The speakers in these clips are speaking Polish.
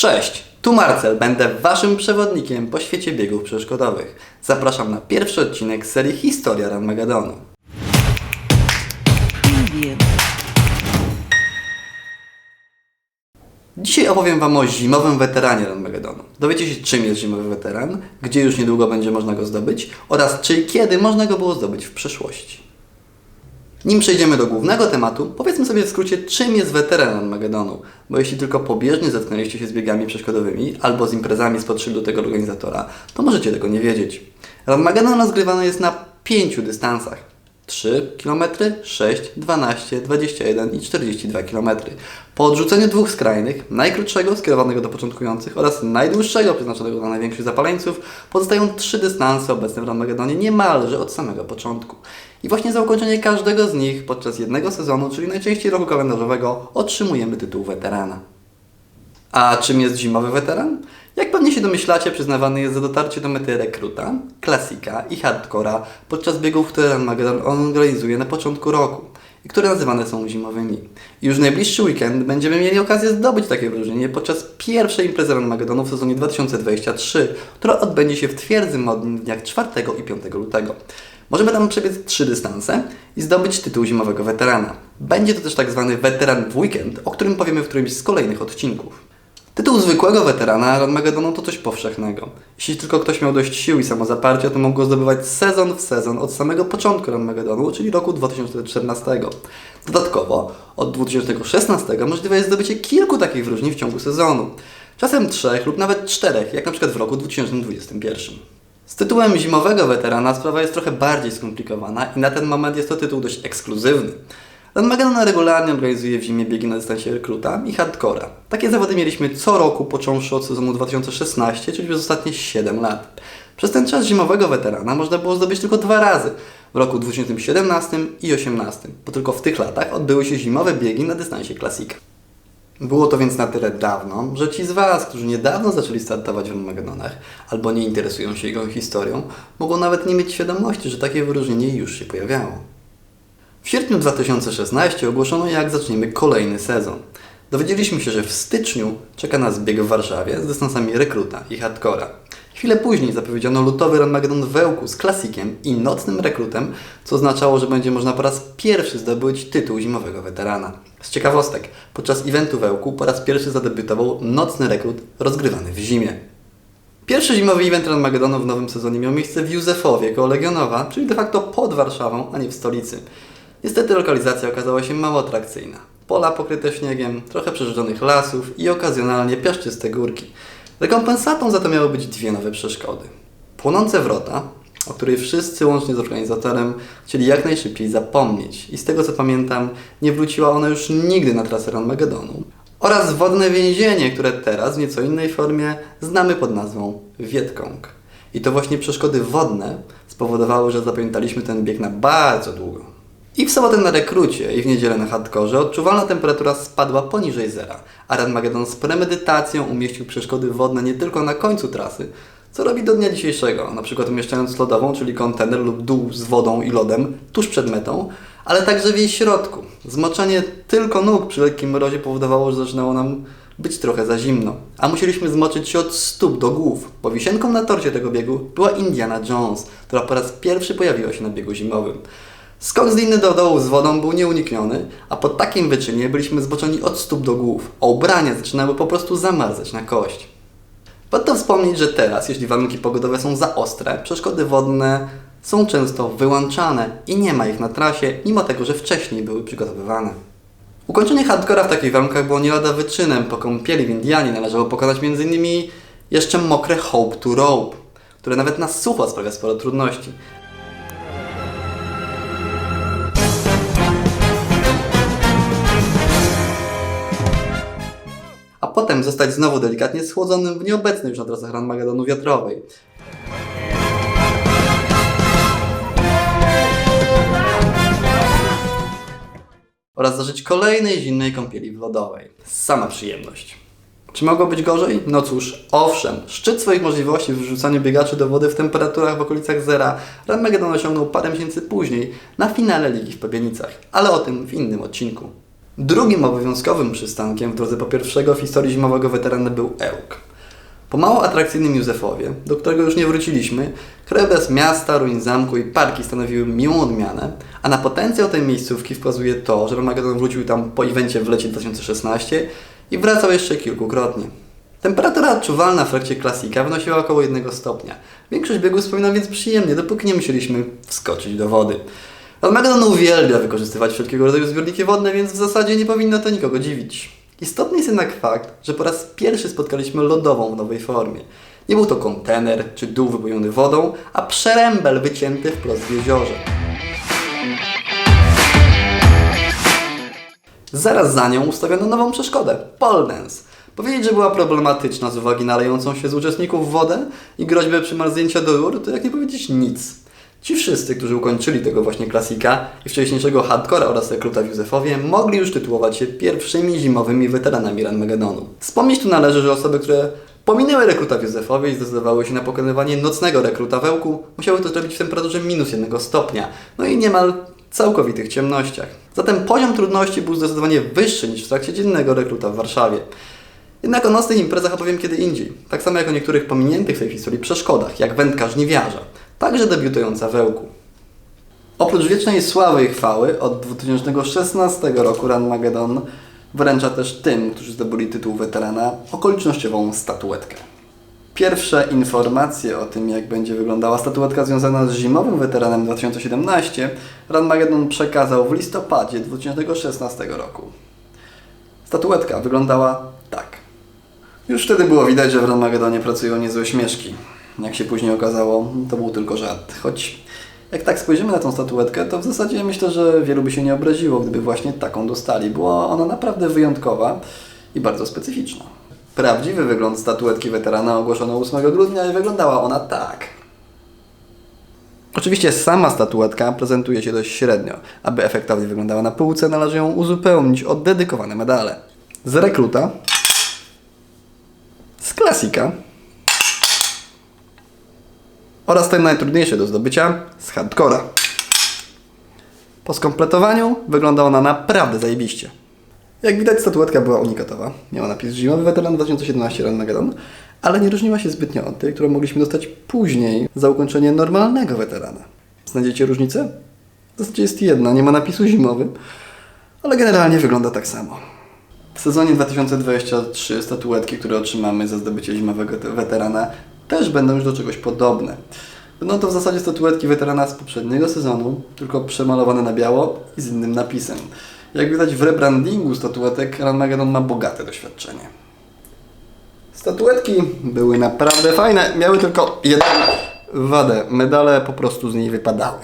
Cześć, tu Marcel, będę Waszym przewodnikiem po świecie biegów przeszkodowych. Zapraszam na pierwszy odcinek serii Historia Ranmagedonu. Dzisiaj opowiem Wam o zimowym weteranie Ranmagedonu. Dowiecie się, czym jest zimowy weteran, gdzie już niedługo będzie można go zdobyć oraz czy i kiedy można go było zdobyć w przeszłości. Nim przejdziemy do głównego tematu, powiedzmy sobie w skrócie, czym jest weteran Ranmagedonu, bo jeśli tylko pobieżnie zetknęliście się z biegami przeszkodowymi albo z imprezami spod szyldu tego organizatora, to możecie tego nie wiedzieć. Ranmagedon rozgrywany jest na pięciu dystansach. 3 km, 6, 12, 21 i 42 km. Po odrzuceniu dwóch skrajnych, najkrótszego skierowanego do początkujących oraz najdłuższego przeznaczonego dla największych zapaleńców, pozostają trzy dystanse obecne w Ranmagedonie niemalże od samego początku. I właśnie za ukończenie każdego z nich podczas jednego sezonu, czyli najczęściej roku kalendarzowego, otrzymujemy tytuł weterana. A czym jest zimowy weteran? Jak pewnie się domyślacie, przyznawany jest za dotarcie do mety rekruta, klasika i hardcora podczas biegów, które Armageddon organizuje na początku roku i które nazywane są zimowymi. Już w najbliższy weekend będziemy mieli okazję zdobyć takie wyróżnienie podczas pierwszej imprezy Armagedonu w sezonie 2023, która odbędzie się w Twierdzy Modlin w dniach 4 i 5 lutego. Możemy tam przebiec trzy dystanse i zdobyć tytuł zimowego weterana. Będzie to też tak zwany weteran w weekend, o którym powiemy w którymś z kolejnych odcinków. Tytuł zwykłego weterana Armagedonu to coś powszechnego. Jeśli tylko ktoś miał dość sił i samozaparcia, to mógł go zdobywać sezon w sezon od samego początku Armagedonu, czyli roku 2014. Dodatkowo od 2016 możliwe jest zdobycie kilku takich wyróżnień w ciągu sezonu. Czasem trzech lub nawet czterech, jak na przykład w roku 2021. Z tytułem zimowego weterana sprawa jest trochę bardziej skomplikowana i na ten moment jest to tytuł dość ekskluzywny. Armageddon regularnie organizuje w zimie biegi na dystansie rekruta i hardcora. Takie zawody mieliśmy co roku, począwszy od sezonu 2016, czyli przez ostatnie 7 lat. Przez ten czas zimowego weterana można było zdobyć tylko dwa razy, w roku 2017 i 2018, bo tylko w tych latach odbyły się zimowe biegi na dystansie klasika. Było to więc na tyle dawno, że ci z Was, którzy niedawno zaczęli startować w Armagedonach albo nie interesują się jego historią, mogą nawet nie mieć świadomości, że takie wyróżnienie już się pojawiało. W sierpniu 2016 ogłoszono, jak zaczniemy kolejny sezon. Dowiedzieliśmy się, że w styczniu czeka nas bieg w Warszawie z dystansami rekruta i hardcora. Chwilę później zapowiedziano lutowy Ranmagedon w Wełku z klasikiem i nocnym rekrutem, co oznaczało, że będzie można po raz pierwszy zdobyć tytuł zimowego weterana. Z ciekawostek, podczas eventu Wełku po raz pierwszy zadebiutował nocny rekrut rozgrywany w zimie. Pierwszy zimowy event Ranmagedonu w nowym sezonie miał miejsce w Józefowie koło Legionowa, czyli de facto pod Warszawą, a nie w stolicy. Niestety lokalizacja okazała się mało atrakcyjna. Pola pokryte śniegiem, trochę przerzedzonych lasów i okazjonalnie piaszczyste górki. Rekompensatą za to miały być dwie nowe przeszkody. Płonące wrota, o której wszyscy łącznie z organizatorem chcieli jak najszybciej zapomnieć i z tego co pamiętam nie wróciła ona już nigdy na trasę Ranmagedonu. Oraz wodne więzienie, które teraz w nieco innej formie znamy pod nazwą Wietkong. I to właśnie przeszkody wodne spowodowały, że zapamiętaliśmy ten bieg na bardzo długo. I w sobotę na rekrucie i w niedzielę na hardkorze odczuwalna temperatura spadła poniżej zera, a Ranmagedon z premedytacją umieścił przeszkody wodne nie tylko na końcu trasy, co robi do dnia dzisiejszego, na przykład umieszczając lodową, czyli kontener lub dół z wodą i lodem tuż przed metą, ale także w jej środku. Zmoczenie tylko nóg przy lekkim mrozie powodowało, że zaczynało nam być trochę za zimno, a musieliśmy zmoczyć się od stóp do głów, bo wisienką na torcie tego biegu była Indiana Jones, która po raz pierwszy pojawiła się na biegu zimowym. Skok z liny do dołu z wodą był nieunikniony, a po takim wyczynie byliśmy zboczeni od stóp do głów, a ubrania zaczynały po prostu zamarzać na kość. Warto wspomnieć, że teraz, jeśli warunki pogodowe są za ostre, przeszkody wodne są często wyłączane i nie ma ich na trasie, mimo tego, że wcześniej były przygotowywane. Ukończenie hardcora w takich warunkach było nie lada wyczynem. Po kąpieli w Indianie należało pokonać m.in. jeszcze mokre Hope to Rope, które nawet na sucho sprawia sporo trudności. Potem zostać znowu delikatnie schłodzonym w nieobecnej już na trasach Ranmagedonu wiatrowej. Oraz zażyć kolejnej zimnej kąpieli lodowej. Sama przyjemność. Czy mogło być gorzej? No cóż, owszem, szczyt swoich możliwości w wrzucaniu biegaczy do wody w temperaturach w okolicach zera Ranmagedon osiągnął parę miesięcy później na finale Ligi w Pabienicach, ale o tym w innym odcinku. Drugim obowiązkowym przystankiem w drodze po pierwszego w historii zimowego weterana był Ełk. Po mało atrakcyjnym Józefowie, do którego już nie wróciliśmy, krajobraz miasta, ruin zamku i parki stanowiły miłą odmianę, a na potencjał tej miejscówki wskazuje to, że Armagedon wrócił tam po evencie w lecie 2016 i wracał jeszcze kilkukrotnie. Temperatura odczuwalna w trakcie klasika wynosiła około 1 stopnia. Większość biegów wspominam więc przyjemnie, dopóki nie musieliśmy wskoczyć do wody. Armagedon uwielbia wykorzystywać wszelkiego rodzaju zbiorniki wodne, więc w zasadzie nie powinno to nikogo dziwić. Istotny jest jednak fakt, że po raz pierwszy spotkaliśmy lodową w nowej formie. Nie był to kontener czy dół wypełniony wodą, a przerębel wycięty wprost w jeziorze. Zaraz za nią ustawiono nową przeszkodę pole dance. Powiedzieć, że była problematyczna z uwagi na lejącą się z uczestników wodę i groźbę przymarznięcia do rur, to jak nie powiedzieć nic. Ci wszyscy, którzy ukończyli tego właśnie klasika i wcześniejszego hardcora oraz rekruta w Józefowie, mogli już tytułować się pierwszymi zimowymi weteranami Ranmagedonu. Wspomnieć tu należy, że osoby, które pominęły rekruta w Józefowie i zdecydowały się na pokonywanie nocnego rekruta w Ełku, musiały to zrobić w temperaturze minus jednego stopnia, no i niemal całkowitych ciemnościach. Zatem poziom trudności był zdecydowanie wyższy niż w trakcie dziennego rekruta w Warszawie. Jednak o nocnych imprezach opowiem kiedy indziej. Tak samo jak o niektórych pominiętych w tej historii przeszkodach, jak wędka żniwiarza, także debiutująca w Ełku. Oprócz wiecznej sławy i chwały, od 2016 roku Ranmagedon wręcza też tym, którzy zdobyli tytuł weterana, okolicznościową statuetkę. Pierwsze informacje o tym, jak będzie wyglądała statuetka związana z zimowym weteranem 2017, Ranmagedon przekazał w listopadzie 2016 roku. Statuetka wyglądała tak. Już wtedy było widać, że w Ranmagedonie pracują niezłe śmieszki. Jak się później okazało, to był tylko żart. Choć jak tak spojrzymy na tą statuetkę, to w zasadzie myślę, że wielu by się nie obraziło, gdyby właśnie taką dostali. Była ona naprawdę wyjątkowa i bardzo specyficzna. Prawdziwy wygląd statuetki weterana ogłoszono 8 grudnia i wyglądała ona tak. Oczywiście sama statuetka prezentuje się dość średnio. Aby efektownie wyglądała na półce, należy ją uzupełnić o dedykowane medale. Z rekruta, z klasika oraz ten najtrudniejszy do zdobycia, z hardcora. Po skompletowaniu wygląda ona naprawdę zajebiście. Jak widać statuetka była unikatowa. Miała napis Zimowy Weteran 2017 Ranmagedon, ale nie różniła się zbytnio od tej, którą mogliśmy dostać później za ukończenie normalnego weterana. Znajdziecie różnicę? W zasadzie jest jedna, nie ma napisu zimowy, ale generalnie wygląda tak samo. W sezonie 2023 statuetki, które otrzymamy za zdobycie zimowego te- weterana, też będą już do czegoś podobne. Będą to w zasadzie statuetki weterana z poprzedniego sezonu, tylko przemalowane na biało i z innym napisem. Jak widać w rebrandingu statuetek, Ranmagedon ma bogate doświadczenie. Statuetki były naprawdę fajne, miały tylko jedną wadę. Medale po prostu z niej wypadały.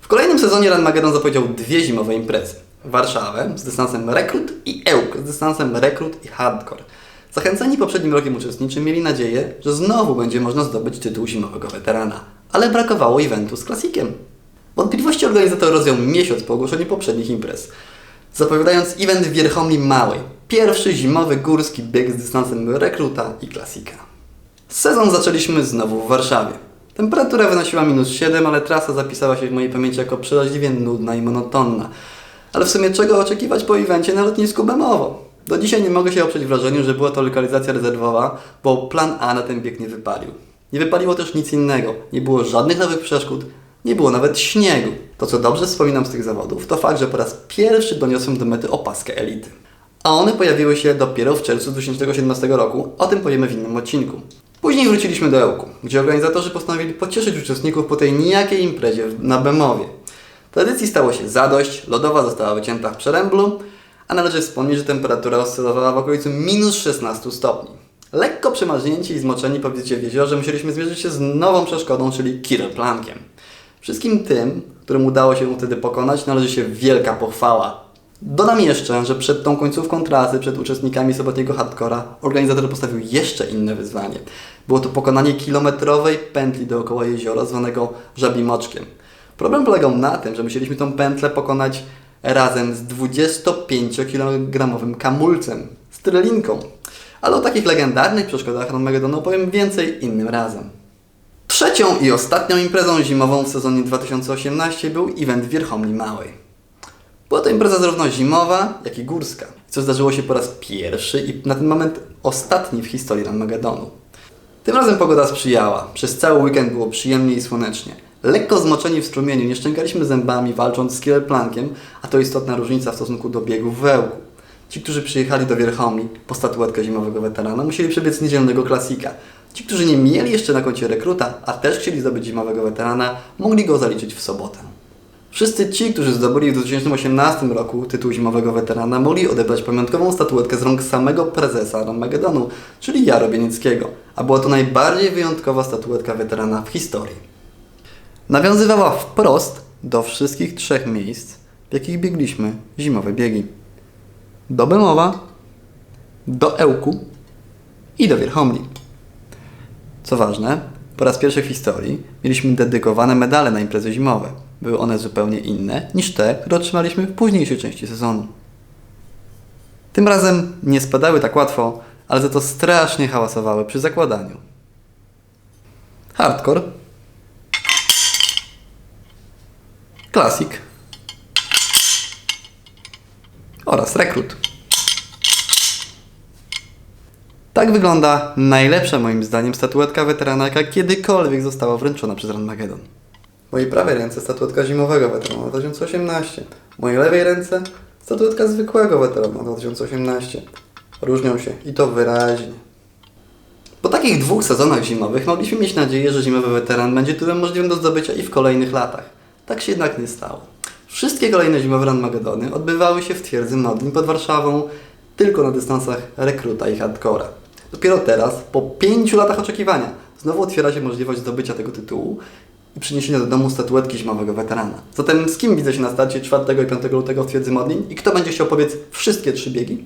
W kolejnym sezonie Ranmagedon zapowiedział dwie zimowe imprezy. Warszawę z dystansem rekrut i Ełk z dystansem rekrut i hardcore. Zachęceni poprzednim rokiem uczestniczy mieli nadzieję, że znowu będzie można zdobyć tytuł zimowego weterana. Ale brakowało eventu z klasikiem. Wątpliwości organizator rozjął miesiąc po ogłoszeniu poprzednich imprez. Zapowiadając event w Wierchomli Małej. Pierwszy zimowy górski bieg z dystansem rekruta i klasika. Sezon zaczęliśmy znowu w Warszawie. Temperatura wynosiła minus 7, ale trasa zapisała się w mojej pamięci jako przeraźliwie nudna i monotonna. Ale w sumie czego oczekiwać po evencie na lotnisku Bemowo? Do dzisiaj nie mogę się oprzeć wrażeniu, że była to lokalizacja rezerwowa, bo plan A na ten bieg nie wypalił. Nie wypaliło też nic innego. Nie było żadnych nowych przeszkód, nie było nawet śniegu. To co dobrze wspominam z tych zawodów, to fakt, że po raz pierwszy doniosłem do mety opaskę elity. A one pojawiły się dopiero w czerwcu 2017 roku, o tym powiemy w innym odcinku. Później wróciliśmy do Ełku, gdzie organizatorzy postanowili pocieszyć uczestników po tej nijakiej imprezie na Bemowie. Tradycji stało się zadość, lodowa została wycięta w przeręblu, a należy wspomnieć, że temperatura oscylowała w okolicy minus 16 stopni. Lekko przemarznięci i zmoczeni po wizycie w jeziorze musieliśmy zmierzyć się z nową przeszkodą, czyli kireplankiem. Wszystkim tym, którym udało się wtedy pokonać, należy się wielka pochwała. Dodam jeszcze, że przed tą końcówką trasy, przed uczestnikami sobotniego hardcora, organizator postawił jeszcze inne wyzwanie. Było to pokonanie kilometrowej pętli dookoła jeziora, zwanego Żabim Oczkiem. Problem polegał na tym, że musieliśmy tą pętlę pokonać razem z 25-kilogramowym kamulcem, strylinką. Ale o takich legendarnych przeszkodach Armagedonu opowiem więcej innym razem. Trzecią i ostatnią imprezą zimową w sezonie 2018 był event w Wierchomli Małej. Była to impreza zarówno zimowa, jak i górska, co zdarzyło się po raz pierwszy i na ten moment ostatni w historii Armagedonu. Tym razem pogoda sprzyjała. Przez cały weekend było przyjemnie i słonecznie. Lekko zmoczeni w strumieniu, nie szczękaliśmy zębami, walcząc z killerplankiem, a to istotna różnica w stosunku do biegów w Ełku. Ci, którzy przyjechali do Wierchomi po statuetkę zimowego weterana, musieli przebiec niedzielnego klasika. Ci, którzy nie mieli jeszcze na koncie rekruta, a też chcieli zdobyć zimowego weterana, mogli go zaliczyć w sobotę. Wszyscy ci, którzy zdobyli w 2018 roku tytuł zimowego weterana, mogli odebrać pamiątkową statuetkę z rąk samego prezesa Armagedonu, czyli Jaro Bienickiego, a była to najbardziej wyjątkowa statuetka weterana w historii. Nawiązywała wprost do wszystkich trzech miejsc, w jakich biegliśmy zimowe biegi. Do Bemowa, do Ełku i do Wierchomli. Co ważne, po raz pierwszy w historii mieliśmy dedykowane medale na imprezy zimowe. Były one zupełnie inne niż te, które otrzymaliśmy w późniejszej części sezonu. Tym razem nie spadały tak łatwo, ale za to strasznie hałasowały przy zakładaniu. Hardcore, Classic oraz Rekrut. Tak wygląda najlepsza moim zdaniem statuetka weterana, jaka kiedykolwiek została wręczona przez Ranmagedon. W mojej prawej ręce statuetka zimowego weterana 2018. W mojej lewej ręce statuetka zwykłego weterana 2018. Różnią się i to wyraźnie. Po takich dwóch sezonach zimowych mogliśmy mieć nadzieję, że zimowy weteran będzie tytułem możliwym do zdobycia i w kolejnych latach. Tak się jednak nie stało. Wszystkie kolejne zimowe Ranmagedony odbywały się w twierdzy Modlin pod Warszawą, tylko na dystansach rekruta i hardcora. Dopiero teraz, po pięciu latach oczekiwania, znowu otwiera się możliwość zdobycia tego tytułu i przyniesienia do domu statuetki zimowego weterana. Zatem z kim widzę się na starcie 4 i 5 lutego w twierdzy Modlin i kto będzie chciał pobiec wszystkie trzy biegi?